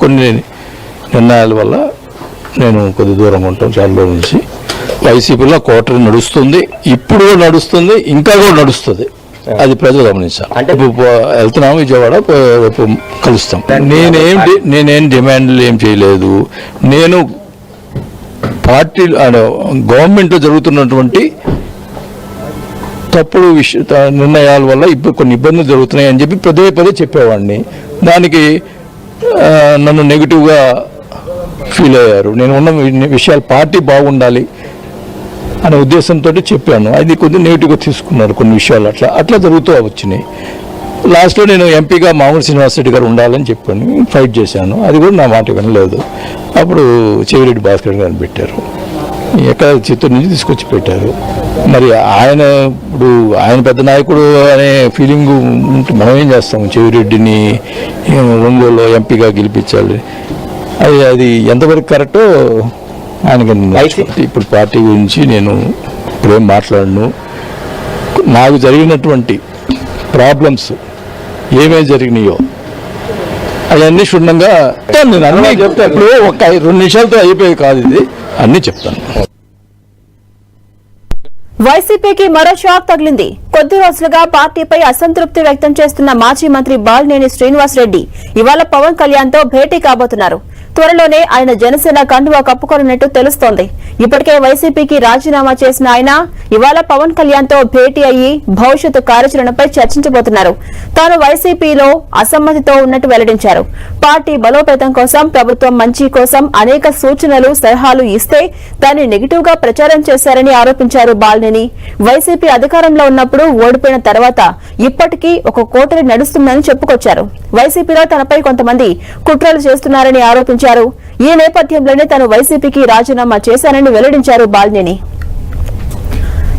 కొన్ని నిర్ణయాల వల్ల నేను కొద్ది దూరంగా ఉంటాం చాలా నుంచి వైసీపీలో కోటరీ నడుస్తుంది ఇప్పుడు నడుస్తుంది ఇంకా కూడా నడుస్తుంది. అది ప్రజలు గమనించాలి. అంటే- ఇప్పుడు వెళ్తున్నాం విజయవాడ రేపు కలుస్తాం. నేనేం నేనేం డిమాండ్లు ఏం చేయలేదు. నేను పార్టీ గవర్నమెంట్లో జరుగుతున్నటువంటి తప్పుడు విష త- నిర్ణయాల వల్ల ఇప్పుడు కొన్ని ఇబ్బందులు జరుగుతున్నాయి అని చెప్పి పదే పదే చెప్పేవాడిని. దానికి నన్ను నెగిటివ్గా ఫీల్ అయ్యారు. నేను ఉన్న విషయాలు పార్టీ బాగుండాలి అనే ఉద్దేశంతో చెప్పాను. అది కొద్దిగా నెగిటివ్గా తీసుకున్నారు కొన్ని విషయాలు అట్లా. అట్లా జరుగుతూ వచ్చినాయి. లాస్ట్లో నేను ఎంపీగా మామూలు శ్రీనివాసరెడ్డి గారు ఉండాలని చెప్పాను. ఫైట్ చేశాను. అది కూడా నా మాట వినలేదు. అప్పుడు చెవిరెడ్డి భాస్కర్ గారిని పెట్టారు. ఎక్కడ చిత్తూరు నుంచి తీసుకొచ్చి పెట్టారు. మరి ఆయన ఇప్పుడు ఆయన పెద్ద నాయకుడు అనే ఫీలింగ్ ఉంటే మనం ఏం చేస్తాం చెవిరెడ్డిని ఏం ఒంగోలులో ఎంపీగా గెలిపించాలి. అది అది ఎంతవరకు కరెక్టో ఆయనకి ఇప్పుడు పార్టీ గురించి నేను ఇప్పుడేం మాట్లాడను. నాకు జరిగినటువంటి ప్రాబ్లమ్స్ ఏమేమి జరిగినాయో అవన్నీ క్షుణ్ణంగా చెప్తాను నేను. అన్నీ చెప్తా ఇప్పుడు ఒక రెండు నిమిషాలతో అయిపోయేది కాదు ఇది. అన్నీ చెప్తాను. వైసీపీకి మరో షాక్ తగిలింది. కొద్ది రోజులుగా పార్టీపై అసంతృప్తి వ్యక్తం చేస్తున్న మాజీ మంత్రి బాలినేని శ్రీనివాసరెడ్డి ఇవాళ పవన్ కళ్యాణ్తో భేటీ కాబోతున్నారు. త్వరలోనే ఆయన జనసేన కండువా కప్పుకోనున్నట్టు తెలుస్తోంది. ఇప్పటికే వైసీపీకి రాజీనామా చేసిన ఆయన ఇవాళ పవన్ కళ్యాణ్తో భేటీ అయ్యి భవిష్యత్తు కార్యాచరణపై చర్చించబోతున్నారు. తాను వైసీపీలో అసమ్మతితో ఉన్నట్టు వెల్లడించారు. పార్టీ బలోపేతం కోసం ప్రభుత్వం మంచి కోసం అనేక సూచనలు సలహాలు ఇస్తే దాన్ని నెగిటివ్గా ప్రచారం చేశారని ఆరోపించారు బాలినేని. వైసీపీ అధికారంలో ఉన్నప్పుడు ఓడిపోయిన తర్వాత ఇప్పటికీ ఒక కోటరి నడుస్తుందని చెప్పుకొచ్చారు. వైసీపీలో తనపై కొంతమంది కుట్రలు చేస్తున్నారని ఆరోపించారు. ఈ నేపథ్యంలోనే తాను వైసీపీకి రాజీనామా చేశానని వెల్లడించారు బాలినేని.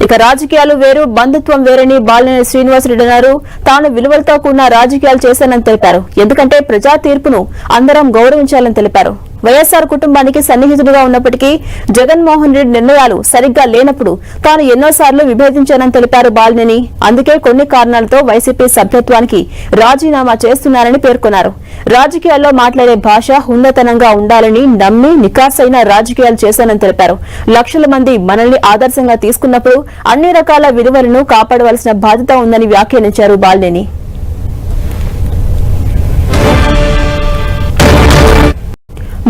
ఇక రాజకీయాలు వేరు బంధుత్వం వేరని బాలినేని శ్రీనివాసరెడ్డి అన్నారు. తాను విలువలతో కూడిన రాజకీయాలు చేశానని తెలిపారు. ఎందుకంటే ప్రజా తీర్పును అందరం గౌరవించాలని తెలిపారు. వైఎస్ఆర్ కుటుంబానికి సన్నిహితుడుగా ఉన్నప్పటికీ జగన్మోహన్ రెడ్డి నిర్ణయాలు సరిగ్గా లేనప్పుడు తాను ఎన్నోసార్లు విభేదించానని తెలిపారు బాలినేని. అందుకే కొన్ని కారణాలతో వైసీపీ సభ్యత్వానికి రాజీనామా చేస్తున్నారని పేర్కొన్నారు. రాజకీయాల్లో మాట్లాడే భాష హుందతనంగా ఉండాలని నమ్మి నికాసైన రాజకీయాలు చేశానని తెలిపారు. లక్షల మంది మనల్ని ఆదర్శంగా తీసుకున్నప్పుడు అన్ని రకాల విలువలను కాపాడవలసిన బాధ్యత ఉందని వ్యాఖ్యానించారు బాలినేని.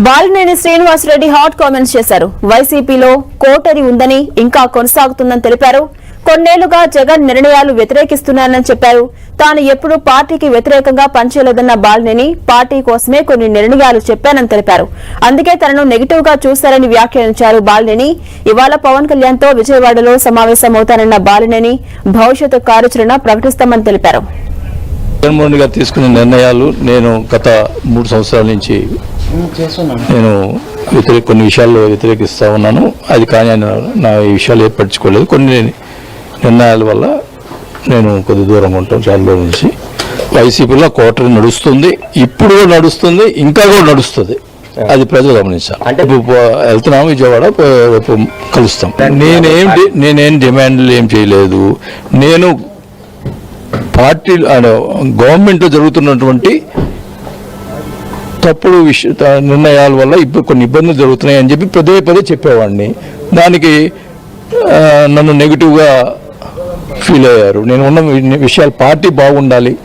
బాలినేని శ్రీనివాసరెడ్డి హాట్ కామెంట్స్ చేశారు. వైసీపీలో కోటరి ఉందని ఇంకా కొనసాగుతుందని తెలిపారు. కొన్నేళ్ళుగా జగన్ నిర్ణయాలు వ్యతిరేకిస్తున్నానని చెప్పారు. తాను ఎప్పుడూ పార్టీకి వ్యతిరేకంగా పనిచేయలేదన్న బాలినేని పార్టీ కోసమే కొన్ని నిర్ణయాలు చెప్పానని తెలిపారు. అందుకే తనను నెగిటివ్గా చూశారని వ్యాఖ్యానించారు బాలినేని. ఇవాళ పవన్ కళ్యాణ్తో విజయవాడలో సమావేశమవుతానన్న బాలినేని భవిష్యత్తు కార్యాచరణ ప్రకటిస్తామని తెలిపారు. జగన్మోహన్ గారు తీసుకున్న నిర్ణయాలు నేను గత మూడు సంవత్సరాల నుంచి నేను వ్యతిరేక కొన్ని విషయాల్లో వ్యతిరేకిస్తా ఉన్నాను. అది కానీ ఆయన నా ఈ విషయాలు ఏర్పరచుకోలేదు. కొన్ని నిర్ణయాల వల్ల నేను కొద్ది దూరంగా ఉంటాం చాలా రోజుల నుంచి. వైసీపీలో కోటరీ నడుస్తుంది. ఇప్పుడు కూడా నడుస్తుంది. ఇంకా కూడా నడుస్తుంది. అది ప్రజలు గమనించాలి. అంటే- ఇప్పుడు పో- వెళ్తున్నాం విజయవాడ రేపు కలుస్తాం. నేనేం నేనేం డిమాండ్లు ఏం చేయలేదు. నేను పార్టీ గవర్నమెంట్లో జరుగుతున్నటువంటి తప్పుడు విష నిర్ణయాల వల్ల ఇప్పుడు కొన్ని ఇబ్బందులు జరుగుతున్నాయి అని చెప్పి పదే పదే చెప్పేవాడిని. దానికి నన్ను నెగిటివ్గా ఫీల్ అయ్యారు. నేను ఉన్న విషయాలు పార్టీ బాగుండాలి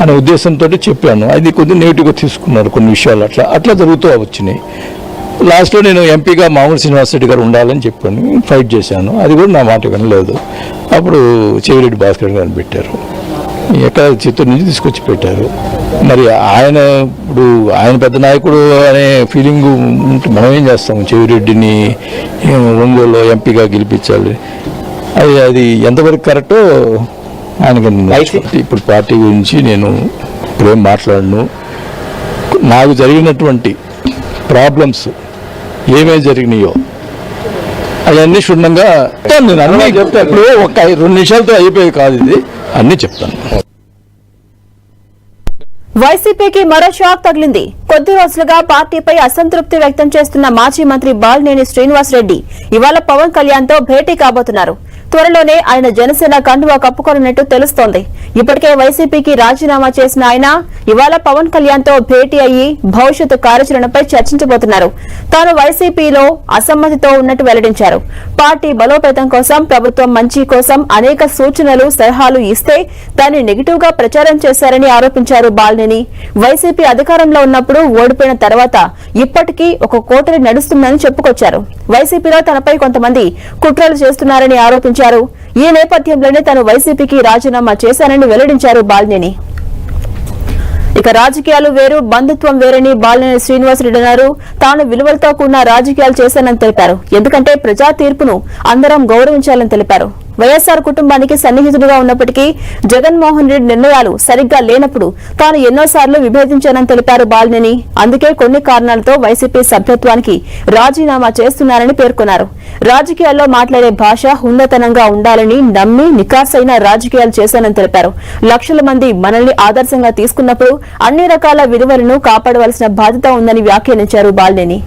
అనే ఉద్దేశంతో చెప్పాను. అది కొద్దిగా నెగిటివ్గా తీసుకున్నారు కొన్ని విషయాలు అట్లా. అట్లా జరుగుతూ వచ్చినాయి. లాస్ట్లో నేను ఎంపీగా మామూలు శ్రీనివాసరెడ్డి గారు ఉండాలని చెప్పాను. ఫైట్ చేశాను. అది కూడా నా మాట వినలేదు. అప్పుడు చెవిరెడ్డి భాస్కర్ గారిని పెట్టారు. ఎక్కడ చిత్తూరు నుంచి తీసుకొచ్చి పెట్టారు. మరి ఆయన ఇప్పుడు ఆయన పెద్ద నాయకుడు అనే ఫీలింగ్ ఉంటే మనం ఏం చేస్తాం? చెవిరెడ్డిని ఒంగోలులో ఎంపీగా గెలిపించాలి. అది అది ఎంతవరకు కరెక్టో ఆయనకి ఇప్పుడు పార్టీ గురించి నేను ఇప్పుడేం మాట్లాడను. నాకు జరిగినటువంటి ప్రాబ్లమ్స్ ఏమేమి జరిగినాయో అవన్నీ క్షుణ్ణంగా చెప్తాను నేను. అన్నీ చెప్తా. ఇప్పుడు ఒక రెండు నిమిషాలతో అయిపోయేది కాదు ఇది. అన్నీ చెప్తాను. వైసీపీకి మరో షాక్ తగిలింది. కొద్ది రోజులుగా పార్టీపై అసంతృప్తి వ్యక్తం చేస్తున్న మాజీ మంత్రి బాలినేని శ్రీనివాసరెడ్డి ఇవాళ పవన్ కళ్యాణ్తో భేటీ కాబోతున్నారు. త్వరలోనే ఆయన జనసేన కండువా కప్పుకోనున్నట్టు తెలుస్తోంది. ఇప్పటికే వైసీపీకి రాజీనామా చేసిన ఆయన ఇవాళ పవన్ కళ్యాణ్తో భేటీ అయ్యి భవిష్యత్తు కార్యాచరణపై చర్చించబోతున్నారు. తాను వైసీపీలో అసమ్మతితో ఉన్నట్టు వెల్లడించారు. పార్టీ బలోపేతం కోసం ప్రభుత్వం మంచి కోసం అనేక సూచనలు సలహాలు ఇస్తే దాన్ని నెగిటివ్గా ప్రచారం చేశారని ఆరోపించారు బాలినేని. వైసీపీ అధికారంలో ఉన్నప్పుడు ఓడిపోయిన తర్వాత ఇప్పటికీ ఒక కోటరి నడుస్తుందని చెప్పుకొచ్చారు. వైసీపీలో తనపై కొంతమంది కుట్రలు చేస్తున్నారని ఆరోపించారు. ఈ నేపథ్యంలోనే తాను వైసీపీకి రాజీనామా చేశానని వెల్లడించారు బాలినేని. ఇక రాజకీయాలు వేరు బంధుత్వం వేరని బాలినేని శ్రీనివాసరెడ్డి అన్నారు. తాను విలువలతో కూడిన రాజకీయాలు చేశానని తెలిపారు. ఎందుకంటే ప్రజా తీర్పును అందరం గౌరవించాలని తెలిపారు. వైఎస్ఆర్ కుటుంబానికి సన్నిహితుడుగా ఉన్నప్పటికీ జగన్మోహన్ రెడ్డి నిర్ణయాలు సరిగ్గా లేనప్పుడు తాను ఎన్నోసార్లు విభేదించానని తెలిపారు బాలినేని. అందుకే కొన్ని కారణాలతో వైసీపీ సభ్యత్వానికి రాజీనామా చేస్తున్నారని పేర్కొన్నారు. రాజకీయాల్లో మాట్లాడే భాష హుందతనంగా ఉండాలని నమ్మి నికాసైన రాజకీయాలు చేశానని తెలిపారు. లక్షల మంది మనల్ని ఆదర్శంగా తీసుకున్నప్పుడు అన్ని రకాల విలువలను కాపాడవలసిన బాధ్యత ఉందని వ్యాఖ్యానించారు బాలినేని.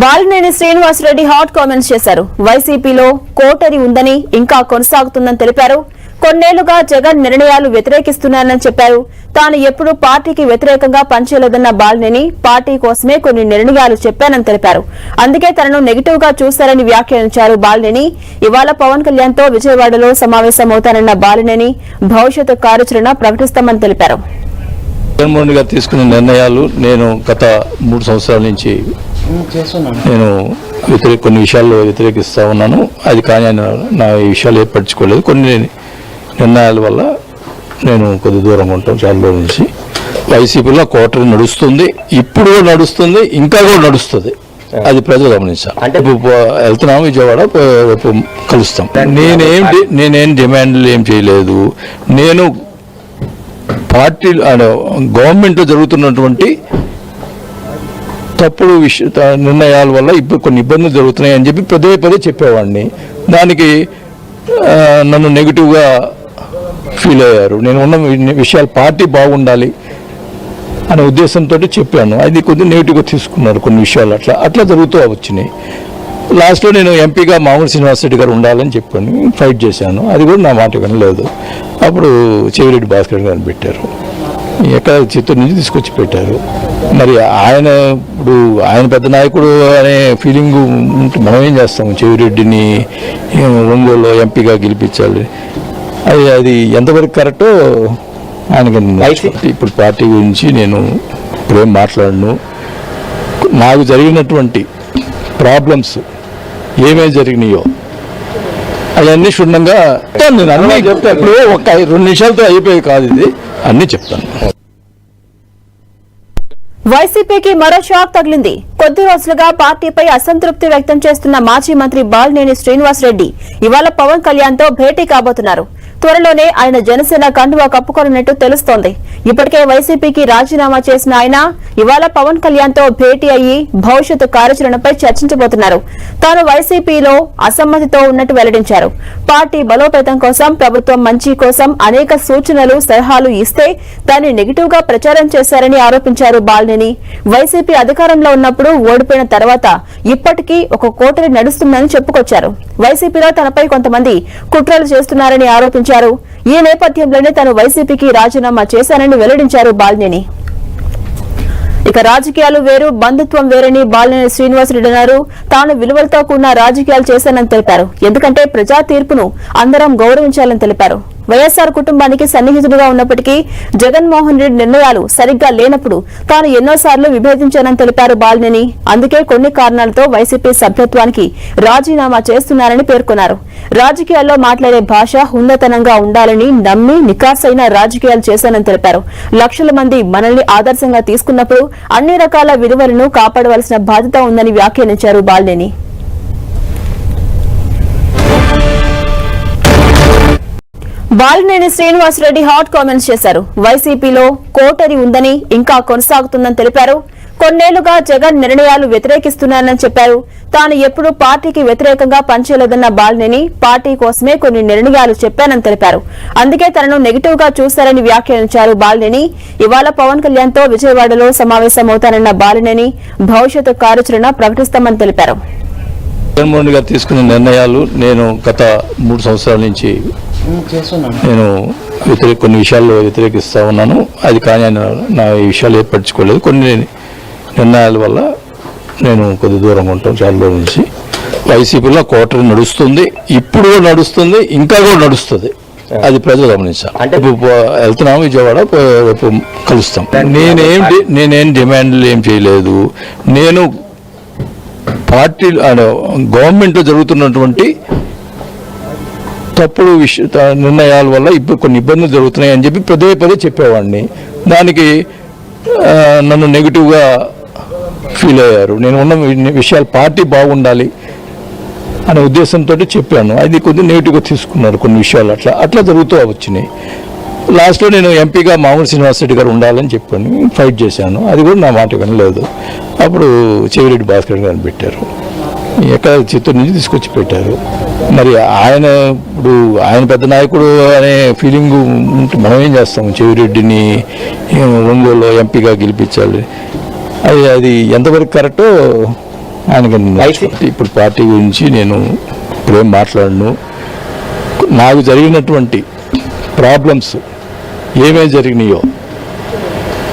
బాలినేని శ్రీనివాసరెడ్డి హాట్ కామెంట్స్ చేశారు. వైసీపీలో కోటరి ఉందని ఇంకా కొనసాగుతుందని తెలిపారు. కొన్నేళ్ళుగా జగన్ నిర్ణయాలు వ్యతిరేకిస్తున్నారని చెప్పారు. తాను ఎప్పుడూ పార్టీకి వ్యతిరేకంగా పనిచేయలేదన్న బాలినేని పార్టీ కోసమే కొన్ని నిర్ణయాలు చెప్పానని తెలిపారు. అందుకే తనను నెగిటివ్గా చూశారని వ్యాఖ్యానించారు బాలినేని. ఇవాళ పవన్ కళ్యాణ్తో విజయవాడలో సమావేశమవుతానన్న బాలినేని భవిష్యత్తు కార్యాచరణ ప్రకటిస్తామని తెలిపారు. జగన్మోహన్ గారు తీసుకున్న నిర్ణయాలు నేను గత మూడు సంవత్సరాల నుంచి నేను వ్యతిరేక కొన్ని విషయాల్లో వ్యతిరేకిస్తా ఉన్నాను. అది కానీ ఆయన నా ఈ విషయాలు ఏర్పరచుకోలేదు. కొన్ని నిర్ణయాల వల్ల నేను కొద్ది దూరంగా ఉంటాను చాలా నుంచి. వైసీపీలో కోటరీ నడుస్తుంది. ఇప్పుడు నడుస్తుంది ఇంకా కూడా నడుస్తుంది. అది ప్రజలు గమనించాలి. అంటే వెళ్తున్నాము విజయవాడ రేపు కలుస్తాం. నేనేం నేనేం డిమాండ్లు ఏం చేయలేదు. నేను పార్టీ గవర్నమెంట్ జరుగుతున్నటువంటి తప్పుడు విష త- నిర్ణయాల వల్ల ఇప్పుడు కొన్ని ఇబ్బందులు జరుగుతున్నాయి అని చెప్పి పదే పదే చెప్పేవాడిని. దానికి నన్ను నెగిటివ్గా ఫీల్ అయ్యారు. నేను ఉన్న విషయాలు పార్టీ బాగుండాలి అనే ఉద్దేశంతో చెప్పాను. అది కొద్దిగా నెగిటివ్గా తీసుకున్నారు కొన్ని విషయాలు అట్లా. అట్లా జరుగుతూ వచ్చినాయి. లాస్ట్లో నేను ఎంపీగా మామూలు శ్రీనివాసరెడ్డి గారు ఉండాలని చెప్పాను. ఫైట్ చేశాను. అది కూడా నా మాట వినలేదు. అప్పుడు చెవిరెడ్డి భాస్కర్ గారిని పెట్టారు. ఎక్కడ చిత్తూరు నుంచి తీసుకొచ్చి పెట్టారు. మరి ఆయన ఇప్పుడు ఆయన పెద్ద నాయకుడు అనే ఫీలింగ్ మనం ఏం చేస్తాం? చెవిరెడ్డిని ఒంగోలులో ఎంపీగా గెలిపించాలి. అది అది ఎంతవరకు కరెక్టో ఆయనకి. ఇప్పుడు పార్టీ గురించి నేను ఇప్పుడేం మాట్లాడను. నాకు జరిగినటువంటి ప్రాబ్లమ్స్ ఏమేమి జరిగినాయో అవన్నీ క్షుణ్ణంగా చెప్తాను. నేను అన్నీ చెప్తాను. ఇప్పుడు ఒక రెండు నిమిషాలతో అయిపోయేది కాదు ఇది. అన్నీ చెప్తాను. వైసీపీకి మరో షాక్ తగిలింది. కొద్ది రోజులుగా పార్టీపై అసంతృప్తి వ్యక్తం చేస్తున్న మాజీ మంత్రి బాలినేని శ్రీనివాసరెడ్డి ఇవాళ పవన్ కళ్యాణ్తో భేటీ కాబోతున్నారు. త్వరలోనే ఆయన జనసేన కండువా కప్పుకోనున్నట్టు తెలుస్తోంది. ఇప్పటికే వైసీపీకి రాజీనామా చేసిన ఆయన ఇవాళ పవన్ కళ్యాణ్తో భేటీ అయ్యి భవిష్యత్తు కార్యాచరణపై చర్చించబోతున్నారు. తాను వైసీపీలో అసమ్మతితో ఉన్నట్టు వెల్లడించారు. పార్టీ బలోపేతం కోసం ప్రభుత్వం మంచి కోసం అనేక సూచనలు సలహాలు ఇస్తే దాన్ని నెగిటివ్గా ప్రచారం చేశారని ఆరోపించారు బాలినేని. వైసీపీ అధికారంలో ఉన్నప్పుడు ఓడిపోయిన తర్వాత ఇప్పటికీ ఒక కోటరి నడుస్తుందని చెప్పుకొచ్చారు. వైసీపీలో తనపై కొంతమంది కుట్రలు చేస్తున్నారని ఆరోపించారు. ఈ నేపథ్యంలోనే తాను వైసీపీకి రాజీనామా చేశానని వెల్లడించారు బాలినేని. ఇక రాజకీయాలు వేరు బంధుత్వం వేరని బాలినేని శ్రీనివాసరెడ్డి అన్నారు. తాను విలువలతో కూడిన రాజకీయాలు చేశానని తెలిపారు. ఎందుకంటే ప్రజా తీర్పును అందరం గౌరవించాలని తెలిపారు. వైఎస్ఆర్ కుటుంబానికి సన్నిహితుడుగా ఉన్నప్పటికీ జగన్మోహన్ రెడ్డి నిర్ణయాలు సరిగ్గా లేనప్పుడు తాను ఎన్నోసార్లు విభేదించానని తెలిపారు బాలినేని. అందుకే కొన్ని కారణాలతో వైసీపీ సభ్యత్వానికి రాజీనామా చేస్తున్నారని పేర్కొన్నారు. రాజకీయాల్లో మాట్లాడే భాష హుందతనంగా ఉండాలని నమ్మి నికాసైన రాజకీయాలు చేశానని తెలిపారు. లక్షల మంది మనల్ని ఆదర్శంగా తీసుకున్నప్పుడు అన్ని రకాల విలువలను కాపాడవలసిన బాధ్యత ఉందని వ్యాఖ్యానించారు బాలినేని. బాలినేని శ్రీనివాసరెడ్డి హాట్ కామెంట్స్ చేశారు. వైసీపీలో కోటరి ఉందని ఇంకా కొనసాగుతుందని తెలిపారు. కొన్నేళ్ళుగా జగన్ నిర్ణయాలు వ్యతిరేకిస్తున్నానని చెప్పారు. తాను ఎప్పుడూ పార్టీకి వ్యతిరేకంగా పనిచేయలేదన్న బాలినేని పార్టీ కోసమే కొన్ని నిర్ణయాలు చెప్పానని తెలిపారు. అందుకే తనను నెగిటివ్గా చూశారని వ్యాఖ్యానించారు బాలినేని. ఇవాళ పవన్ కళ్యాణ్తో విజయవాడలో సమావేశమవుతానన్న బాలినేని భవిష్యత్తు కార్యాచరణ ప్రకటిస్తామని తెలిపారు. జగన్మోహన్ గారు తీసుకున్న నిర్ణయాలు నేను గత మూడు సంవత్సరాల నుంచి నేను వ్యతిరేక కొన్ని విషయాల్లో వ్యతిరేకిస్తా ఉన్నాను. అది కానీ ఆయన నా ఈ విషయాలు ఏర్పరచుకోలేదు. కొన్ని నిర్ణయాల వల్ల నేను కొద్ది దూరంగా ఉంటాం చాలా నుంచి. వైసీపీలో కోటరీ నడుస్తుంది. ఇప్పుడు కూడా నడుస్తుంది. ఇంకా కూడా నడుస్తుంది. అది ప్రజలు గమనించాలి. అంటే- వెళ్తున్నాం విజయవాడ రేపు కలుస్తాం. నేనేం నేనేం డిమాండ్లు ఏం చేయలేదు. నేను పార్టీ గవర్నమెంట్లో జరుగుతున్నటువంటి తప్పుడు విష నిర్ణయాల వల్ల ఇప్పుడు కొన్ని ఇబ్బందులు జరుగుతున్నాయి అని చెప్పి పదే పదే చెప్పేవాడిని. దానికి నన్ను నెగిటివ్గా ఫీల్ అయ్యారు. నేను ఉన్న విషయాలు పార్టీ బాగుండాలి అనే ఉద్దేశంతో చెప్పాను. అది కొద్దిగా నెగిటివ్గా తీసుకున్నారు కొన్ని విషయాలు అట్లా. అట్లా జరుగుతూ వచ్చినాయి. లాస్ట్లో నేను ఎంపీగా మామూలు శ్రీనివాసరెడ్డి గారు ఉండాలని చెప్పాను. ఫైట్ చేశాను. అది కూడా నా మాట వినలేదు. అప్పుడు చెవిరెడ్డి భాస్కర్ గారిని పెట్టారు. ఎక్కడ చిత్తూరు నుంచి తీసుకొచ్చి పెట్టారు. మరి ఆయన ఇప్పుడు ఆయన పెద్ద నాయకుడు అనే ఫీలింగ్ ఉంటే మనం ఏం చేస్తాం? చెవిరెడ్డిని ఏం ఒంగోలు ఎంపీగా గెలిపించాలి. అది అది ఎంతవరకు కరెక్టో ఆయనకి ఇప్పుడు పార్టీ గురించి నేను ఇప్పుడేం మాట్లాడను. నాకు జరిగినటువంటి ప్రాబ్లమ్స్ ఏమేమి జరిగినాయో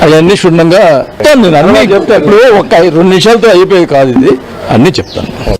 అవన్నీ క్షుణ్ణంగా చెప్తాను నేను. అన్నీ చెప్తా ఇప్పుడు ఒక ఐదు- రెండు నిమిషాలతో అయిపోయేది కాదు ఇది. అన్నీ చెప్తాను.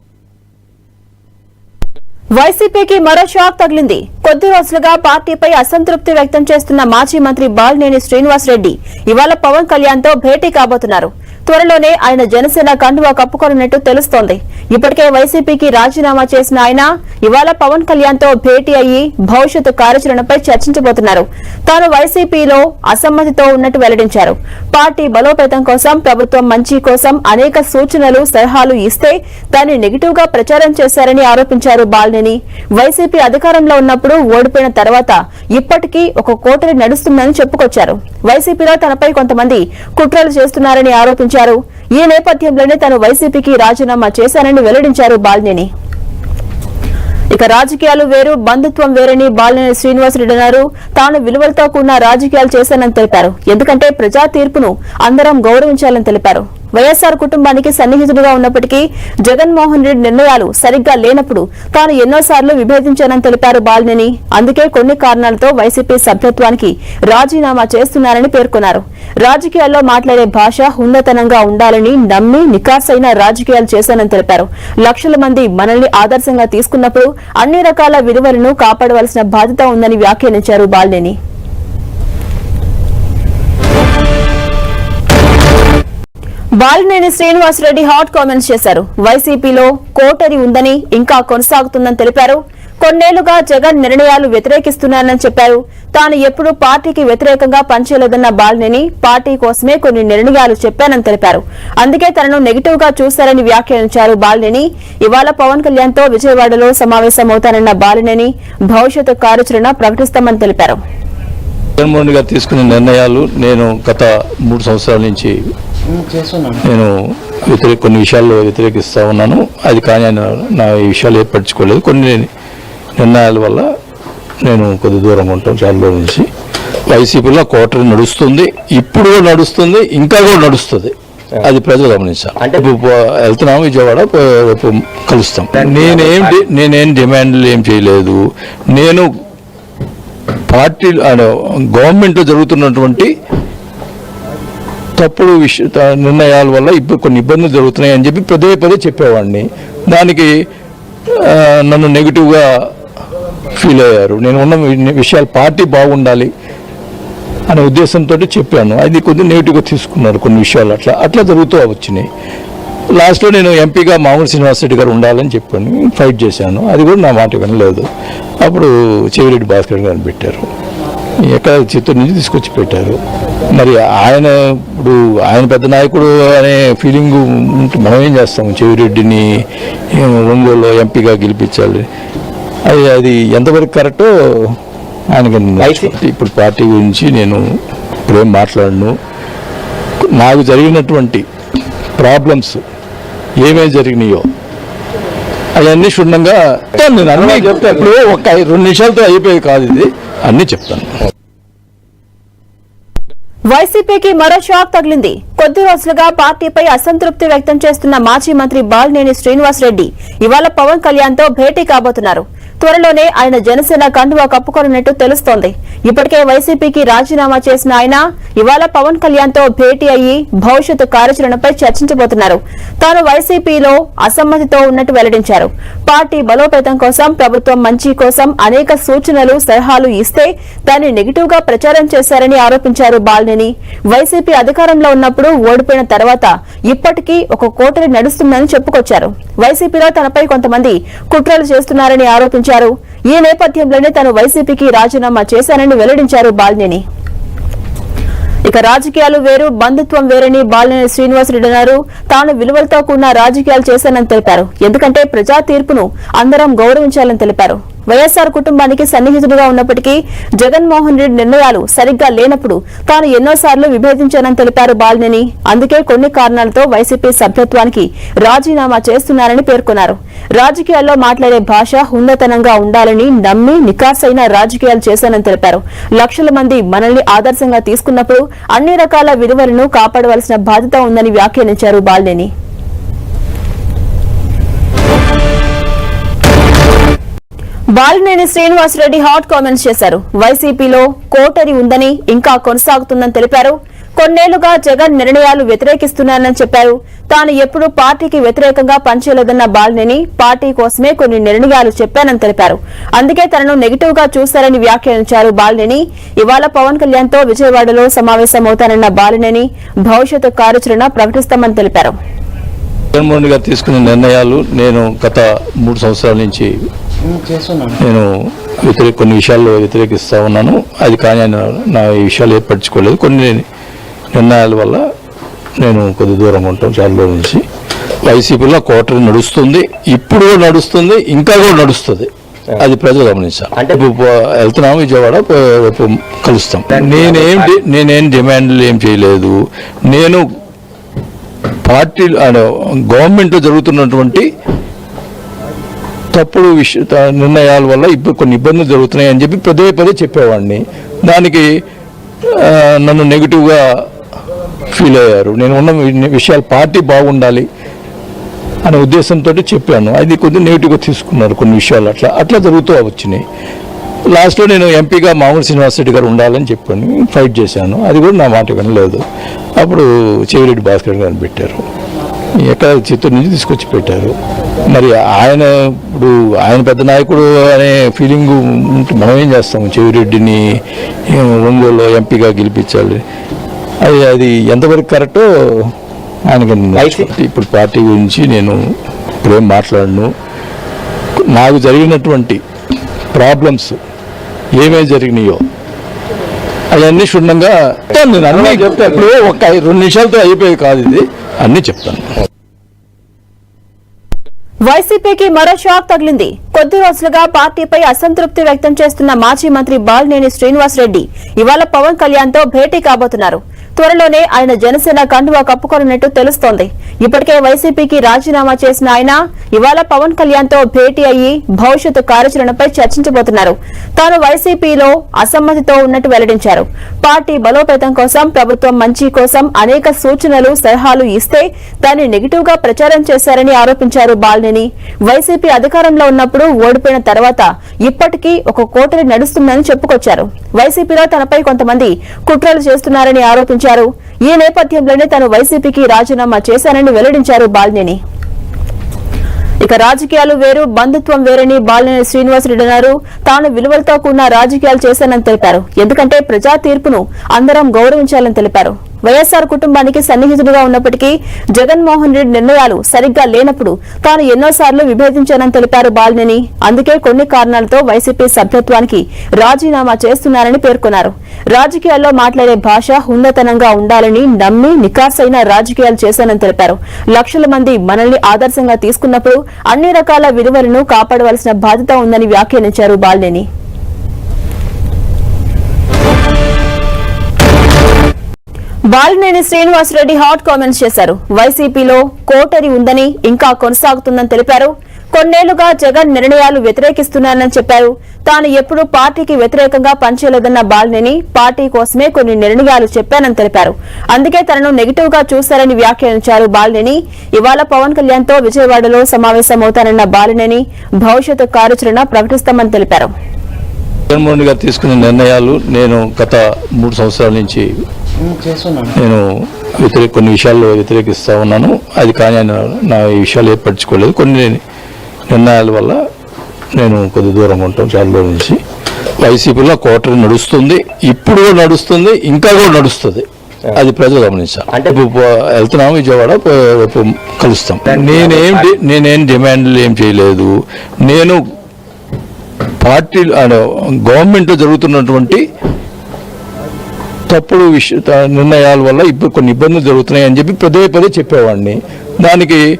వైసీపీకి మరో షాక్ తగిలింది. కొద్ది రోజులుగా పార్టీపై అసంతృప్తి వ్యక్తం చేస్తున్న మాజీ మంత్రి బాలినేని శ్రీనివాసరెడ్డి ఇవాళ పవన్ కళ్యాణ్తో భేటీ కాబోతున్నారు. త్వరలోనే ఆయన జనసేన కండువా కప్పుకోనున్నట్టు తెలుస్తోంది. ఇప్పటికే వైసీపీకి రాజీనామా చేసిన ఆయన ఇవాళ పవన్ కళ్యాణ్తో భేటీ అయ్యి భవిష్యత్తు కార్యాచరణపై చర్చించబోతున్నారు. తాను వైసీపీలో అసమ్మతితో ఉన్నట్టు వెల్లడించారు. పార్టీ బలోపేతం కోసం ప్రభుత్వం మంచి కోసం అనేక సూచనలు సలహాలు ఇస్తే దాన్ని నెగిటివ్గా ప్రచారం చేశారని ఆరోపించారు బాలినేని. వైసీపీ అధికారంలో ఉన్నప్పుడు ఓడిపోయిన తర్వాత ఇప్పటికీ ఒక కోటరి నడుస్తుందని చెప్పుకొచ్చారు. వైసీపీలో తనపై కొంతమంది కుట్రలు చేస్తున్నారని ఆరోపించారు. ఈ నేపథ్యంలోనే తాను వైసీపీకి రాజీనామా చేశానని వెల్లడించారు బాలినేని. ఇక రాజకీయాలు వేరు బంధుత్వం వేరని బాలినేని శ్రీనివాసరెడ్డి అన్నారు. తాను విలువలతో కూడిన రాజకీయాలు చేశానని తెలిపారు. ఎందుకంటే ప్రజా తీర్పును అందరం గౌరవించాలని తెలిపారు. వైఎస్ఆర్ కుటుంబానికి సన్నిహితుడిగా ఉన్నప్పటికీ జగన్మోహన్ రెడ్డి నిర్ణయాలు సరిగ్గా లేనప్పుడు తాను ఎన్నోసార్లు విభేదించానని తెలిపారు బాలినేని. అందుకే కొన్ని కారణాలతో వైసీపీ సభ్యత్వానికి రాజీనామా చేస్తున్నారని పేర్కొన్నారు. రాజకీయాల్లో మాట్లాడే భాష ఉన్నతనంగా ఉండాలని నమ్మి నికాసైన రాజకీయాలు చేశానని తెలిపారు. లక్షల మంది మనల్ని ఆదర్శంగా తీసుకున్నప్పుడు అన్ని రకాల విలువలను కాపాడవలసిన బాధ్యత ఉందని వ్యాఖ్యానించారు బాలినేని. బాలినేని శ్రీనివాసరెడ్డి హాట్ కామెంట్స్ చేశారు. వైసీపీలో కోటరి ఉందని ఇంకా కొనసాగుతుందని తెలిపారు. కొన్నేళ్ళుగా జగన్ నిర్ణయాలు వ్యతిరేకిస్తున్నానని చెప్పారు. తాను ఎప్పుడూ పార్టీకి వ్యతిరేకంగా పనిచేయలేదన్న బాలినేని పార్టీ కోసమే కొన్ని నిర్ణయాలు చెప్పానని తెలిపారు. అందుకే తనను నెగిటివ్గా చూశారని వ్యాఖ్యానించారు బాలినేని. ఇవాళ పవన్ కళ్యాణ్తో విజయవాడలో సమావేశమవుతానన్న బాలినేని భవిష్యత్తు కార్యాచరణ ప్రకటిస్తామని తెలిపారు. జగన్మోహన్ గారు తీసుకున్న నిర్ణయాలు నేను గత మూడు సంవత్సరాల నుంచి నేను వ్యతిరేక కొన్ని విషయాల్లో వ్యతిరేకిస్తా ఉన్నాను. అది కానీ ఆయన నా ఈ విషయాలు ఏర్పరచుకోలేదు. కొన్ని నిర్ణయాల వల్ల నేను కొద్ది దూరంగా ఉంటాం చాలా రోజుల నుంచి. వైసీపీలో కోటరీ నడుస్తుంది. ఇప్పుడు కూడా నడుస్తుంది. ఇంకా కూడా నడుస్తుంది. అది ప్రజలు గమనించాలి. అంటే- రేపు పో- వెళ్తున్నాం విజయవాడ రేపు కలుస్తాం. నేనేం నేనేం డిమాండ్లు ఏం చేయలేదు. నేను పార్టీ గవర్నమెంట్లో జరుగుతున్నటువంటి తప్పుడు విష నిర్ణయాల వల్ల ఇప్పుడు కొన్ని ఇబ్బందులు జరుగుతున్నాయి అని చెప్పి పదే పదే చెప్పేవాడిని. దానికి నన్ను నెగిటివ్గా ఫీల్ అయ్యారు. నేను ఉన్న విషయాలు పార్టీ బాగుండాలి అనే ఉద్దేశంతో చెప్పాను. అది కొద్దిగా నెగిటివ్గా తీసుకున్నారు కొన్ని విషయాలు అట్లా. అట్లా జరుగుతూ వచ్చినాయి. లాస్ట్లో నేను ఎంపీగా మామూలు శ్రీనివాసరెడ్డి గారు ఉండాలని చెప్పాను. ఫైట్ చేశాను. అది కూడా నా మాట వినలేదు. అప్పుడు చెవిరెడ్డి భాస్కర్ గారిని పెట్టారు. ఎక్కడ చిత్తూరు నుంచి తీసుకొచ్చి పెట్టారు. మరి ఆయన ఇప్పుడు ఆయన పెద్ద నాయకుడు అనే ఫీలింగ్ ఉంటే మనం ఏం చేస్తాం? చెవిరెడ్డిని ఏం ఒంగోలు ఎంపీగా గెలిపించాలి. అది అది ఎంతవరకు కరెక్టో ఆయనకి ఇప్పుడు పార్టీ గురించి నేను ఇప్పుడేం మాట్లాడను. నాకు జరిగినటువంటి ప్రాబ్లమ్స్ ఏమేమి జరిగినాయో అవన్నీ క్షుణ్ణంగా నేను అన్నీ చెప్తాను. ఇప్పుడు ఒక రెండు నిమిషాలతో అయిపోయేది కాదు ఇది. అన్ని చెప్తాను. వైసీపీకి మరో షాక్ తగిలింది. కొద్ది రోజులుగా పార్టీపై అసంతృప్తి వ్యక్తం చేస్తున్న మాజీ మంత్రి బాలినేని శ్రీనివాస్ రెడ్డి ఇవాళ పవన్ కళ్యాణ్తో భేటీ కాబోతున్నారు. త్వరలోనే ఆయన జనసేన కండువా కప్పుకోనున్నట్టు తెలుస్తోంది. ఇప్పటికే వైసీపీకి రాజీనామా చేసిన ఆయన ఇవాళ పవన్ కళ్యాణ్తో భేటీ అయ్యి భవిష్యత్తు కార్యాచరణపై చర్చించబోతున్నారు. తాను వైసీపీలో అసమ్మతితో ఉన్నట్టు వెల్లడించారు. పార్టీ బలోపేతం కోసం ప్రభుత్వం మంచి కోసం అనేక సూచనలు సలహాలు ఇస్తే దాన్ని నెగిటివ్గా ప్రచారం చేశారని ఆరోపించారు బాలినేని. వైసీపీ అధికారంలో ఉన్నప్పుడు ఓడిపోయిన తర్వాత ఇప్పటికీ ఒక కోటరి నడుస్తుందని చెప్పుకొచ్చారు. వైసీపీలో తనపై కొంతమంది కుట్రలు చేస్తున్నారని ఆరోపించారు. ఈ నేపథ్యంలోనే తాను వైసీపీకి రాజీనామా చేశానని వెల్లడించారు బాలినేని. ఇక రాజకీయాలు వేరు బంధుత్వం వేరని బాలినేని శ్రీనివాసరెడ్డి అన్నారు. తాను విలువలతో కూడిన రాజకీయాలు చేశానని తెలిపారు. ఎందుకంటే ప్రజా తీర్పును అందరం గౌరవించాలని తెలిపారు. వైఎస్ఆర్ కుటుంబానికి సన్నిహితుడుగా ఉన్నప్పటికీ జగన్మోహన్ రెడ్డి నిర్ణయాలు సరిగ్గా లేనప్పుడు తాను ఎన్నోసార్లు విభేదించానని తెలిపారు బాలినేని. అందుకే కొన్ని కారణాలతో వైసీపీ సభ్యత్వానికి రాజీనామా చేస్తున్నారని పేర్కొన్నారు. రాజకీయాల్లో మాట్లాడే భాష హుందతనంగా ఉండాలని నమ్మి నికాసైన రాజకీయాలు చేశానని తెలిపారు. లక్షల మంది మనల్ని ఆదర్శంగా తీసుకున్నప్పుడు అన్ని రకాల విలువలను కాపాడవలసిన బాధ్యత ఉందని వ్యాఖ్యానించారు బాలినేని. బాలినేని శ్రీనివాసరెడ్డి హాట్ కామెంట్స్ చేశారు. వైసీపీలో కోటరి ఉందని ఇంకా కొనసాగుతుందని తెలిపారు. కొన్నేళ్ళుగా జగన్ నిర్ణయాలు వ్యతిరేకిస్తున్నానని చెప్పారు. తాను ఎప్పుడూ పార్టీకి వ్యతిరేకంగా పనిచేయలేదన్న బాలినేని పార్టీ కోసమే కొన్ని నిర్ణయాలు చెప్పానని తెలిపారు. అందుకే తనను నెగిటివ్గా చూశారని వ్యాఖ్యానించారు బాలినేని. ఇవాళ పవన్ కళ్యాణ్తో విజయవాడలో సమావేశమవుతానన్న బాలినేని భవిష్యత్తు కార్యాచరణ ప్రకటిస్తామని తెలిపారు. జగన్మోహన్ గారు తీసుకున్న నిర్ణయాలు నేను గత మూడు సంవత్సరాల నుంచి నేను వ్యతిరేక కొన్ని విషయాల్లో వ్యతిరేకిస్తా ఉన్నాను. అది కానీ ఆయన నా ఈ విషయాలు ఏర్పరచుకోలేదు. కొన్ని నిర్ణయాల వల్ల నేను కొద్ది దూరంగా ఉంటాం చాలా నుంచి. వైసీపీలో కోటరీ నడుస్తుంది. ఇప్పుడు నడుస్తుంది. ఇంకా కూడా నడుస్తుంది. అది ప్రజలు గమనించాలి. అంటే- వెళ్తున్నాం విజయవాడ రేపు కలుస్తాం. నేనేం డి- నేనేం డిమాండ్లు ఏం చేయలేదు. నేను పార్టీ గవర్నమెంట్ జరుగుతున్నటువంటి తప్పుడు విష నిర్ణయాల వల్ల ఇప్పుడు కొన్ని ఇబ్బందులు జరుగుతున్నాయి అని చెప్పి పదే పదే చెప్పేవాడిని. దానికి నన్ను నెగిటివ్గా ఫీల్ అయ్యారు. నేను ఉన్న విషయాలు పార్టీ బాగుండాలి అనే ఉద్దేశంతో చెప్పాను. అది కొద్దిగా నెగిటివ్గా తీసుకున్నారు కొన్ని విషయాలు అట్లా. అట్లా జరుగుతూ వచ్చినాయి. లాస్ట్లో నేను ఎంపీగా మామూలు శ్రీనివాసరెడ్డి గారు ఉండాలని చెప్పాను. ఫైట్ చేశాను. అది కూడా నా మాట వినలేదు. అప్పుడు చెవిరెడ్డి భాస్కర్ గారిని పెట్టారు. ఎక్కడ చిత్తూరు నుంచి తీసుకొచ్చి పెట్టారు. మరి ఆయన ఇప్పుడు ఆయన పెద్ద నాయకుడు అనే ఫీలింగ్ ఉంటే మనం ఏం చేస్తాం చెవిరెడ్డిని ఏం ఒంగోలులో ఎంపీగా గెలిపించాలి. అది అది ఎంతవరకు కరెక్టో ఆయనకి ఇప్పుడు పార్టీ గురించి నేను ఇప్పుడేం మాట్లాడను. నాకు జరిగినటువంటి ప్రాబ్లమ్స్ ఏమేమి జరిగినాయో అవన్నీ క్షుణ్ణంగా చెప్తాను నేను అన్నీ చెప్తాను. ఇప్పుడు ఒక రెండు నిమిషాలతో అయిపోయేది కాదు ఇది. అన్ని చెప్తాను. వైసీపీకి మరో షాక్ తగిలింది. కొద్ది రోజులుగా పార్టీపై అసంతృప్తి వ్యక్తం చేస్తున్న మాజీ మంత్రి బాలినేని శ్రీనివాస్ రెడ్డి ఇవాళ పవన్ కళ్యాణ్తో భేటీ కాబోతున్నారు. త్వరలోనే ఆయన జనసేన కండువా కప్పుకోనున్నట్టు తెలుస్తోంది. ఇప్పటికే వైసీపీకి రాజీనామా చేసిన ఆయన ఇవాళ పవన్ కళ్యాణ్తో భేటీ అయ్యి భవిష్యత్తు కార్యాచరణపై చర్చించబోతున్నారు. తాను వైసీపీలో అసమ్మతితో ఉన్నట్టు వెల్లడించారు. పార్టీ బలోపేతం కోసం ప్రభుత్వం మంచి కోసం అనేక సూచనలు సలహాలు ఇస్తే దాన్ని నెగిటివ్గా ప్రచారం చేశారని ఆరోపించారు బాలినేని. వైసీపీ అధికారంలో ఉన్నప్పుడు ఓడిపోయిన తర్వాత ఇప్పటికీ ఒక కోటరి నడుస్తుందని చెప్పుకొచ్చారు. వైసీపీలో తనపై కొంతమంది కుట్రలు చేస్తున్నారని ఆరోపించారు. ఈ నేపథ్యంలోనే తాను వైసీపీకి రాజీనామా చేశానని వెల్లడించారు బాలినేని. ఇక రాజకీయాలు వేరు బంధుత్వం వేరని బాలినేని శ్రీనివాసరెడ్డి అన్నారు. తాను విలువలతో కూడిన రాజకీయాలు చేశానని తెలిపారు. ఎందుకంటే ప్రజా తీర్పును అందరం గౌరవించాలని తెలిపారు. వైఎస్ఆర్ కుటుంబానికి సన్నిహితుడిగా ఉన్నప్పటికీ జగన్మోహన్ రెడ్డి నిర్ణయాలు సరిగ్గా లేనప్పుడు తాను ఎన్నోసార్లు విభేదించానని తెలిపారు బాలినేని. అందుకే కొన్ని కారణాలతో వైసీపీ సభ్యత్వానికి రాజీనామా చేస్తున్నారని పేర్కొన్నారు. రాజకీయాల్లో మాట్లాడే భాష హుందతనంగా ఉండాలని నమ్మి నికాసైన రాజకీయాలు చేశానని తెలిపారు. లక్షల మంది మనల్ని ఆదర్శంగా తీసుకున్నప్పుడు అన్ని రకాల విలువలను కాపాడవలసిన బాధ్యత ఉందని వ్యాఖ్యానించారు బాలినేని. బాలినేని శ్రీనివాసరెడ్డి హాట్ కామెంట్స్ చేశారు. వైసీపీలో కోటరి ఉందని ఇంకా కొనసాగుతుందని తెలిపారు. కొన్నేళ్ళుగా జగన్ నిర్ణయాలు వ్యతిరేకిస్తున్నానని చెప్పారు. తాను ఎప్పుడూ పార్టీకి వ్యతిరేకంగా పనిచేయలేదన్న బాలినేని పార్టీ కోసమే కొన్ని నిర్ణయాలు చెప్పానని తెలిపారు. అందుకే తనను నెగిటివ్గా చూశారని వ్యాఖ్యానించారు బాలినేని. ఇవాళ పవన్ కళ్యాణ్తో విజయవాడలో సమావేశమవుతానన్న బాలినేని భవిష్యత్తు కార్యాచరణ ప్రకటిస్తామని తెలిపారు. జగన్మోహన్ గారు తీసుకున్న నిర్ణయాలు నేను గత మూడు సంవత్సరాల నుంచి నేను వ్యతిరేక కొన్ని విషయాల్లో వ్యతిరేకిస్తా ఉన్నాను. అది కానీ ఆయన నా ఈ విషయాలు ఏర్పరచుకోలేదు. కొన్ని నిర్ణయాల వల్ల నేను కొద్ది దూరంగా ఉంటాం చాలా దూరం నుంచి. వైసీపీలో కోటరి నడుస్తుంది. ఇప్పుడు కూడా నడుస్తుంది. ఇంకా కూడా నడుస్తుంది. అది ప్రజలు గమనించాలి. అంటే వెళ్తున్నాము విజయవాడ రేపు కలుస్తాం. నేనేం నేనేం డిమాండ్లు ఏం చేయలేదు. నేను పార్టీ గవర్నమెంట్లో జరుగుతున్నటువంటి తప్పుడు విష నిర్ణయాల వల్ల ఇప్పుడు కొన్ని ఇబ్బందులు జరుగుతున్నాయి అని చెప్పి పదే పదే చెప్పేవాడిని. దానికి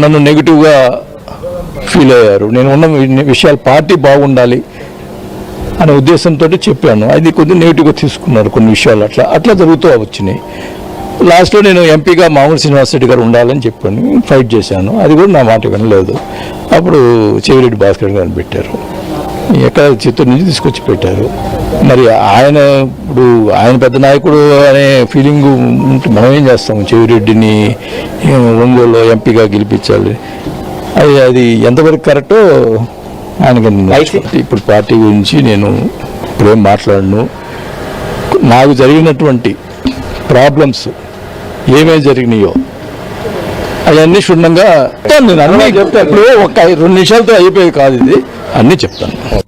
నన్ను నెగిటివ్గా ఫీల్ అయ్యారు. నేను ఉన్న విషయాలు పార్టీ బాగుండాలి అనే ఉద్దేశంతో చెప్పాను. అది కొద్దిగా నెగిటివ్గా తీసుకున్నారు కొన్ని విషయాలు అట్లా. అట్లా జరుగుతూ వచ్చినాయి. లాస్ట్లో నేను ఎంపీగా మామూలు శ్రీనివాసరెడ్డి గారు ఉండాలని చెప్పాను. ఫైట్ చేశాను. అది కూడా నా మాట వినలేదు. అప్పుడు చెవిరెడ్డి భాస్కర్ గారిని పెట్టారు. ఎక్కడ చిత్తూరు నుంచి తీసుకొచ్చి పెట్టారు. మరి ఆయన ఇప్పుడు ఆయన పెద్ద నాయకుడు అనే ఫీలింగ్ ఉంటే మనం ఏం చేస్తాం? చెవిరెడ్డిని ఒంగోలులో ఎంపీగా గెలిపించాలి. అది అది ఎంతవరకు కరెక్టో ఆయనకి. ఇప్పుడు పార్టీ గురించి నేను ఇప్పుడేం మాట్లాడను. నాకు జరిగినటువంటి ప్రాబ్లమ్స్ ఏమేమి జరిగినాయో అవన్నీ క్షుణ్ణంగా చెప్తాను నేను. అన్నీ చెప్తాను. ఇప్పుడు ఒక రెండు నిమిషాలతో అయిపోయేది కాదు ఇది. అన్నీ చెప్తాను.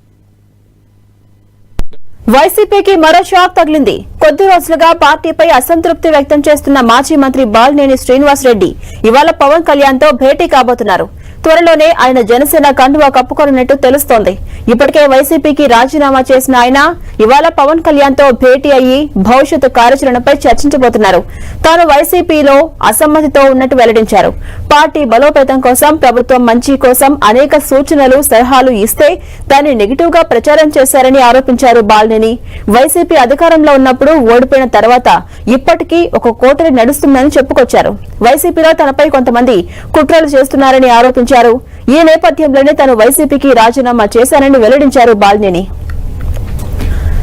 వైసీపీకి మరో షాక్ తగిలింది. కొద్ది రోజులుగా పార్టీపై అసంతృప్తి వ్యక్తం చేస్తున్న మాజీ మంత్రి బాలినేని శ్రీనివాసరెడ్డి ఇవాళ పవన్ కళ్యాణ్తో భేటీ కాబోతున్నారు. త్వరలోనే ఆయన జనసేన కండువా కప్పుకోనున్నట్టు తెలుస్తోంది. ఇప్పటికే వైసీపీకి రాజీనామా చేసిన ఆయన ఇవాళ పవన్ కళ్యాణ్తో భేటీ అయ్యి భవిష్యత్తు కార్యాచరణపై చర్చించబోతున్నారు. తాను వైసీపీలో అసమ్మతితో ఉన్నట్టు వెల్లడించారు. పార్టీ బలోపేతం కోసం ప్రభుత్వం మంచి కోసం అనేక సూచనలు సలహాలు ఇస్తే దాన్ని నెగిటివ్గా ప్రచారం చేశారని ఆరోపించారు బాలినేని. వైసీపీ అధికారంలో ఉన్నప్పుడు ఓడిపోయిన తర్వాత ఇప్పటికీ ఒక కోటరి నడుస్తుందని చెప్పుకొచ్చారు. వైసీపీలో తనపై కొంతమంది కుట్రలు చేస్తున్నారని ఆరోపించారు. ఈ నేపథ్యంలోనే తాను వైసీపీకి రాజీనామా చేశానని వెల్లడించారు బాలినేని.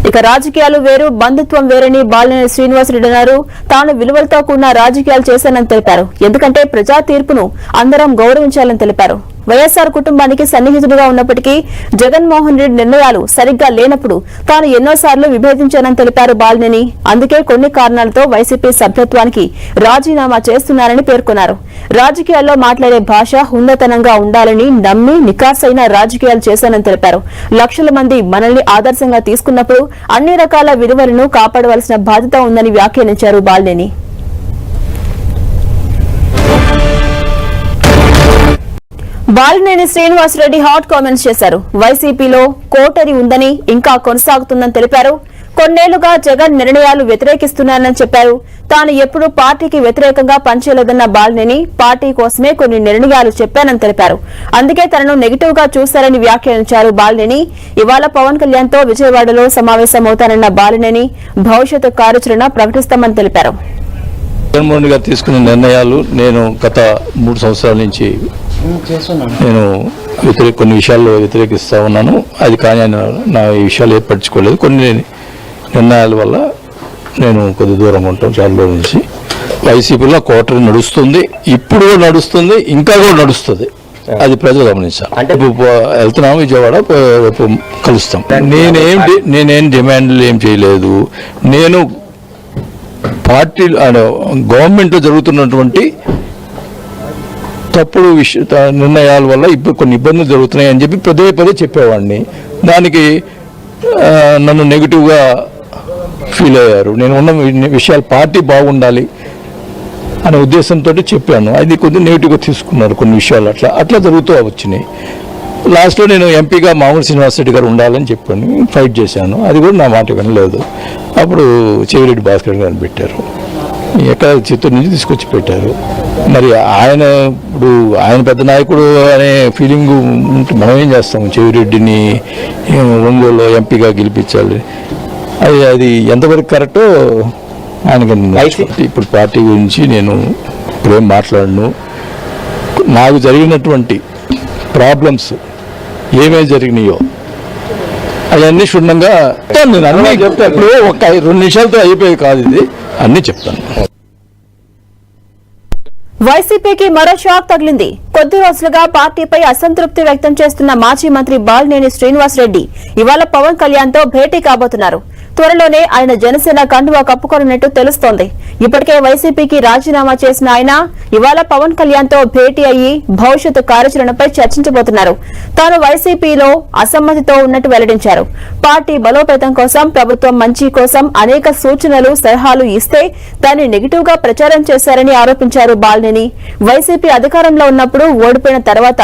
ఇక రాజకీయాలు వేరు బంధుత్వం వేరని బాలినేని శ్రీనివాసరెడ్డి అన్నారు. తాను విలువలతో కూడిన రాజకీయాలు చేశానని తెలిపారు. ఎందుకంటే ప్రజా తీర్పును అందరం గౌరవించాలని తెలిపారు. వైఎస్ఆర్ కుటుంబానికి సన్నిహితుడిగా ఉన్నప్పటికీ జగన్మోహన్ రెడ్డి నిర్ణయాలు సరిగ్గా లేనప్పుడు తాను ఎన్నోసార్లు విభేదించానని తెలిపారు బాలినేని. అందుకే కొన్ని కారణాలతో వైసీపీ సభ్యత్వానికి రాజీనామా చేస్తున్నారని పేర్కొన్నారు. రాజకీయాల్లో మాట్లాడే భాష హుందతనంగా ఉండాలని నమ్మి నికాసైన రాజకీయాలు చేశానని తెలిపారు. లక్షల మంది మనల్ని ఆదర్శంగా తీసుకున్నప్పుడు అన్ని రకాల విలువలను కాపాడవలసిన బాధ్యత ఉందని వ్యాఖ్యానించారు బాలినేని. బాలినేని శ్రీనివాసరెడ్డి హాట్ కామెంట్స్ చేశారు. వైసీపీలో కోటరి ఉందని ఇంకా కొనసాగుతుందని తెలిపారు. కొన్నేళ్ళుగా జగన్ నిర్ణయాలు వ్యతిరేకిస్తున్నానని చెప్పారు. తాను ఎప్పుడూ పార్టీకి వ్యతిరేకంగా పనిచేయలేదన్న బాలినేని పార్టీ కోసమే కొన్ని నిర్ణయాలు చెప్పానని తెలిపారు. అందుకే తనను నెగిటివ్గా చూశారని వ్యాఖ్యానించారు బాలినేని. ఇవాళ పవన్ కళ్యాణ్తో విజయవాడలో సమావేశమవుతానన్న బాలినేని భవిష్యత్తు కార్యాచరణ ప్రకటిస్తామని తెలిపారు. జగన్మోహన్ గారు తీసుకున్న నిర్ణయాలు నేను గత మూడు సంవత్సరాల నుంచి నేను వ్యతిరేక కొన్ని విషయాల్లో వ్యతిరేకిస్తా ఉన్నాను. అది కానీ ఆయన నా ఈ విషయాలు ఏర్పరచుకోలేదు. కొన్ని నిర్ణయాల వల్ల నేను కొద్ది దూరంగా ఉంటాం చాలా దూరం నుంచి. వైసీపీలో కోటరి నడుస్తుంది. ఇప్పుడు నడుస్తుంది. ఇంకా కూడా నడుస్తుంది. అది ప్రజలు గమనించాలి. అంటే వెళ్తున్నాము విజయవాడ రేపు కలుస్తాం. నేనేం నేనేం డిమాండ్లు ఏం చేయలేదు. నేను పార్టీ గవర్నమెంట్లో జరుగుతున్నటువంటి తప్పుడు విష నిర్ణయాల వల్ల ఇప్పుడు కొన్ని ఇబ్బందులు జరుగుతున్నాయి అని చెప్పి పదే పదే చెప్పేవాడిని. దానికి నన్ను నెగిటివ్గా ఫీల్ అయ్యారు. నేను ఉన్న విషయాలు పార్టీ బాగుండాలి అనే ఉద్దేశంతో చెప్పాను. అది కొద్దిగా నెగిటివ్గా తీసుకున్నారు కొన్ని విషయాలు అట్లా. అట్లా జరుగుతూ వచ్చినాయి. లాస్ట్లో నేను ఎంపీగా మామూలు శ్రీనివాసరెడ్డి గారు ఉండాలని చెప్పాను ఫైట్ చేశాను. అది కూడా నా మాట వినలేదు. అప్పుడు చెవిరెడ్డి భాస్కర్ గారిని పెట్టారు. ఎక్కడ చిత్తూరు నుంచి తీసుకొచ్చి పెట్టారు. మరి ఆయన ఇప్పుడు ఆయన పెద్ద నాయకుడు అనే ఫీలింగ్ ఉంటే మనం ఏం చేస్తాం? చెవిరెడ్డిని ఒంగోలులో ఎంపీగా గెలిపించాలి. అది అది ఎంతవరకు కరెక్టో ఆయనకి ఇప్పుడు పార్టీ గురించి నేను ఇప్పుడేం మాట్లాడను. నాకు జరిగినటువంటి ప్రాబ్లమ్స్ ఏమేమి జరిగినాయో? అవన్నీ క్షుణ్ణంగా చెప్తాను నేను. అన్నీ చెప్తాను ఇప్పుడు ఒక రెండు నిమిషాలతో అయిపోయేది కాదు ఇది. అన్నీ చెప్తాను. వైసీపీకి మరో షాక్ తగిలింది. కొద్ది రోజులుగా పార్టీపై అసంతృప్తి వ్యక్తం చేస్తున్న మాజీ మంత్రి బాలినేని శ్రీనివాస్ రెడ్డి ఇవాళ పవన్ కళ్యాణ్తో భేటీ కాబోతున్నారు. త్వరలోనే ఆయన జనసేన కండువా కప్పుకోనున్నట్టు తెలుస్తోంది. ఇప్పటికే వైసీపీకి రాజీనామా చేసిన ఆయన ఇవాళ పవన్ కళ్యాణ్తో భేటీ అయ్యి భవిష్యత్తు కార్యాచరణపై చర్చించబోతున్నారు. తాను వైసీపీలో అసమ్మతితో ఉన్నట్టు వెల్లడించారు. పార్టీ బలోపేతం కోసం ప్రభుత్వం మంచి కోసం అనేక సూచనలు సలహాలు ఇస్తే దాన్ని నెగిటివ్గా ప్రచారం చేశారని ఆరోపించారు బాలినేని. వైసీపీ అధికారంలో ఉన్నప్పుడు ఓడిపోయిన తర్వాత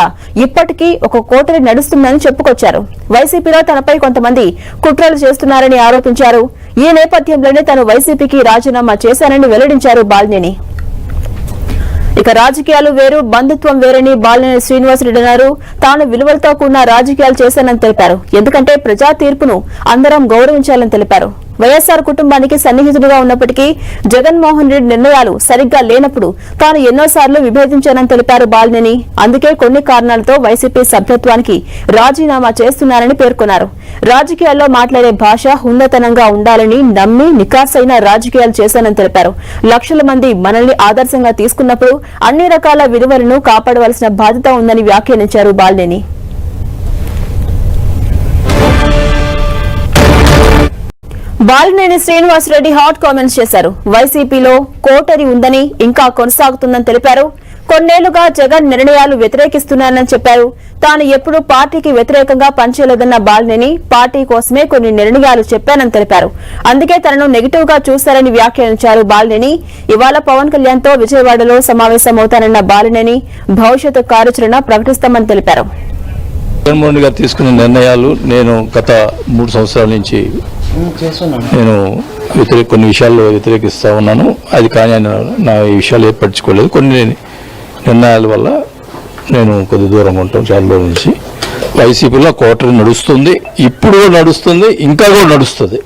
ఇప్పటికీ ఒక కోటరి నడుస్తుందని చెప్పుకొచ్చారు. వైసీపీలో తనపై కొంతమంది కుట్రలు చేస్తున్నారని ఆరోపించారు. ఈ నేపథ్యంలోనే తాను వైసీపీకి రాజీనామా చేశానని వెల్లడించారు బాలినేని. ఇక రాజకీయాలు వేరు బంధుత్వం వేరని బాలినేని శ్రీనివాసరెడ్డి అన్నారు. తాను విలువలతో కూడిన రాజకీయాలు చేశానని తెలిపారు. ఎందుకంటే ప్రజా తీర్పును అందరం గౌరవించాలని తెలిపారు. వైఎస్ఆర్ కుటుంబానికి సన్నిహితుడుగా ఉన్నప్పటికీ జగన్మోహన్ రెడ్డి నిర్ణయాలు సరిగ్గా లేనప్పుడు తాను ఎన్నోసార్లు విభేదించానని తెలిపారు బాలినేని. అందుకే కొన్ని కారణాలతో వైసీపీ సభ్యత్వానికి రాజీనామా చేస్తున్నారని పేర్కొన్నారు. రాజకీయాల్లో మాట్లాడే భాష హుందతనంగా ఉండాలని నమ్మి నికాసైన రాజకీయాలు చేశానని తెలిపారు. లక్షల మంది మనల్ని ఆదర్శంగా తీసుకున్నప్పుడు అన్ని రకాల విలువలను కాపాడవలసిన బాధ్యత ఉందని వ్యాఖ్యానించారు బాలినేని. బాలినేని శ్రీనివాసరెడ్డి హాట్ కామెంట్స్ చేశారు. వైసీపీలో కోటరి ఉందని ఇంకా కొనసాగుతుందని తెలిపారు. కొన్నేళ్ళుగా జగన్ నిర్ణయాలు వ్యతిరేకిస్తున్నానని చెప్పారు. తాను ఎప్పుడూ పార్టీకి వ్యతిరేకంగా పనిచేయలేదన్న బాలినేని పార్టీ కోసమే కొన్ని నిర్ణయాలు చెప్పానని తెలిపారు. అందుకే తనను నెగిటివ్గా చూశారని వ్యాఖ్యానించారు బాలినేని. ఇవాళ పవన్ కళ్యాణ్తో విజయవాడలో సమావేశమవుతానన్న బాలినేని భవిష్యత్తు కార్యాచరణ ప్రకటిస్తామని తెలిపారు. జగన్మోహన్ గారు తీసుకున్న నిర్ణయాలు నేను గత మూడు సంవత్సరాల నుంచి నేను వ్యతిరేక కొన్ని విషయాల్లో వ్యతిరేకిస్తా ఉన్నాను. అది కానీ ఆయన నా ఈ విషయాలు ఏర్పరచుకోలేదు. కొన్ని నిర్ణయాల వల్ల నేను కొద్ది దూరంగా ఉంటాం చాలా నుంచి. వైసీపీలో కోటరి నడుస్తుంది. ఇప్పుడు నడుస్తుంది. ఇంకా కూడా నడుస్తుంది.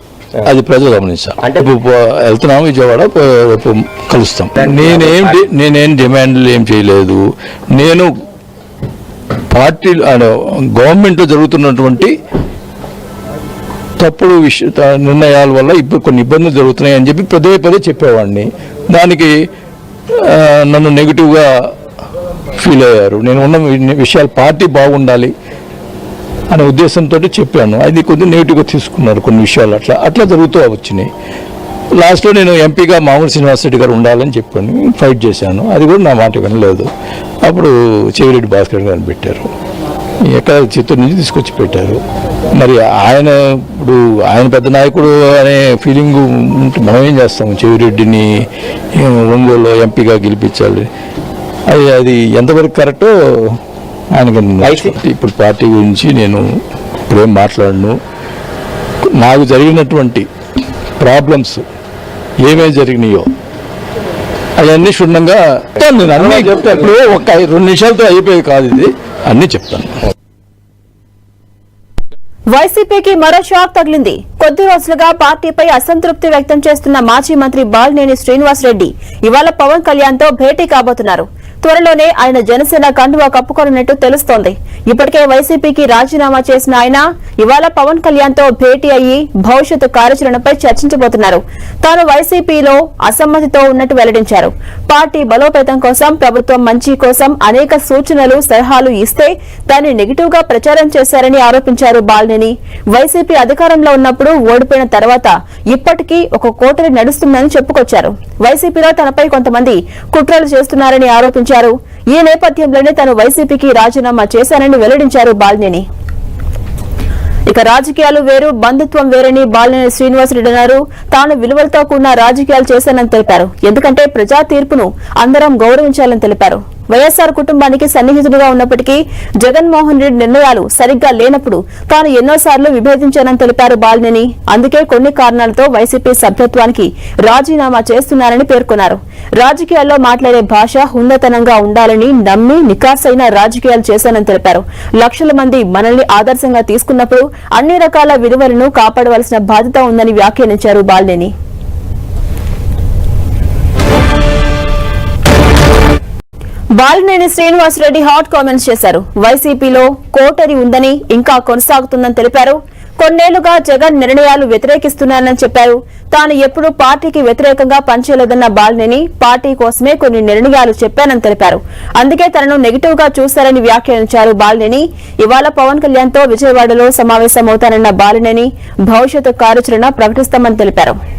అది ప్రజలు గమనించాలి. అంటే వెళ్తున్నాం విజయవాడ రేపు కలుస్తాం. నేనేం నేనేం డిమాండ్లు ఏం చేయలేదు. నేను పార్టీ గవర్నమెంట్లో జరుగుతున్నటువంటి తప్పుడు విష నిర్ణయాల వల్ల ఇప్పుడు కొన్ని ఇబ్బందులు జరుగుతున్నాయి అని చెప్పి పదే పదే చెప్పేవాడిని. దానికి నన్ను నెగిటివ్గా ఫీల్ అయ్యారు. నేను ఉన్న విషయాలు పార్టీ బాగుండాలి అనే ఉద్దేశంతో చెప్పాను. అది కొద్దిగా నెగిటివ్గా తీసుకున్నారు కొన్ని విషయాలు అట్లా. అట్లా జరుగుతూ వచ్చినాయి. లాస్ట్లో నేను ఎంపీగా మామూలు శ్రీనివాసరెడ్డి గారు ఉండాలని చెప్పాను. ఫైట్ చేశాను. అది కూడా నా మాట వినలేదు. అప్పుడు చెవిరెడ్డి భాస్కర్ గారిని పెట్టారు. ఎక్కడ చిత్తూరు నుంచి తీసుకొచ్చి పెట్టారు. మరి ఆయన ఇప్పుడు ఆయన పెద్ద నాయకుడు అనే ఫీలింగ్ ఉంటే మనం ఏం చేస్తాం చెవిరెడ్డిని ఏ, ఒంగోలులో ఎంపీగా గెలిపించాలి. అది అది ఎంతవరకు కరెక్టో ఆయనకి ఇప్పుడు పార్టీ గురించి నేను ఇప్పుడేం మాట్లాడను. నాకు జరిగినటువంటి ప్రాబ్లమ్స్ ఏమేమి జరిగినాయో అవన్నీ క్షుణ్ణంగా నేను. అన్నీ చెప్తాను ఇప్పుడు ఒక రెండు నిమిషాలతో అయిపోయేది కాదు ఇది. అన్నీ చెప్తాను. వైసీపీకి మరో షాక్ తగిలింది. కొద్ది రోజులుగా పార్టీపై అసంతృప్తి వ్యక్తం చేస్తున్న మాజీ మంత్రి బాలినేని శ్రీనివాస్ రెడ్డి ఇవాళ పవన్ కళ్యాణ్తో భేటీ కాబోతున్నారు. త్వరలోనే ఆయన జనసేన కండువా కప్పుకోనున్నట్టు తెలుస్తోంది. ఇప్పటికే వైసీపీకి రాజీనామా చేసిన ఆయన ఇవాళ పవన్ కళ్యాణ్తో భేటీ అయ్యి భవిష్యత్తు కార్యాచరణపై చర్చించబోతున్నారు. తాను వైసీపీలో అసమ్మతితో ఉన్నట్టు వెల్లడించారు. పార్టీ బలోపేతం కోసం ప్రభుత్వం మంచి కోసం అనేక సూచనలు సలహాలు ఇస్తే దాన్ని నెగిటివ్గా ప్రచారం చేశారని ఆరోపించారు బాలినేని. వైసీపీ అధికారంలో ఉన్నప్పుడు ఓడిపోయిన తర్వాత ఇప్పటికీ ఒక కోటరి నడుస్తుందని చెప్పుకొచ్చారు. వైసీపీలో తనపై కొంతమంది కుట్రలు చేస్తున్నారని ఆరోపించారు. ఈ నేపథ్యంలోనే తాను వైసీపీకి రాజీనామా చేశానని వెల్లడించారు బాలినేని. ఇక రాజకీయాలు వేరు బంధుత్వం వేరని బాలినేని శ్రీనివాసరెడ్డి అన్నారు. తాను విలువలతో కూడిన రాజకీయాలు చేశానని తెలిపారు. ఎందుకంటే ప్రజా తీర్పును అందరం గౌరవించాలని తెలిపారు. వైఎస్ఆర్ కుటుంబానికి సన్నిహితుడిగా ఉన్నప్పటికీ జగన్మోహన్ రెడ్డి నిర్ణయాలు సరిగ్గా లేనప్పుడు తాను ఎన్నోసార్లు విభేదించానని తెలిపారు బాలినేని. అందుకే కొన్ని కారణాలతో వైసీపీ సభ్యత్వానికి రాజీనామా చేస్తున్నారని పేర్కొన్నారు. రాజకీయాల్లో మాట్లాడే భాష హుందతనంగా ఉండాలని నమ్మి నికాసైన రాజకీయాలు చేశానని తెలిపారు. లక్షల మంది మనల్ని ఆదర్శంగా తీసుకున్నప్పుడు అన్ని రకాల విలువలను కాపాడవలసిన బాధ్యత ఉందని వ్యాఖ్యానించారు బాలినేని. బాలినేని శ్రీనివాసరెడ్డి హాట్ కామెంట్స్ చేశారు. వైసీపీలో కోటరి ఉందని ఇంకా కొనసాగుతుందని తెలిపారు. కొన్నేళ్ళుగా జగన్ నిర్ణయాలు వ్యతిరేకిస్తున్నానని చెప్పారు. తాను ఎప్పుడూ పార్టీకి వ్యతిరేకంగా పనిచేయలేదన్న బాలినేని పార్టీ కోసమే కొన్ని నిర్ణయాలు చెప్పానని తెలిపారు. అందుకే తనను నెగిటివ్గా చూశారని వ్యాఖ్యానించారు బాలినేని. ఇవాళ పవన్ కళ్యాణ్తో విజయవాడలో సమావేశమవుతానన్న బాలినేని భవిష్యత్తు కార్యాచరణ ప్రకటిస్తామని తెలిపారు.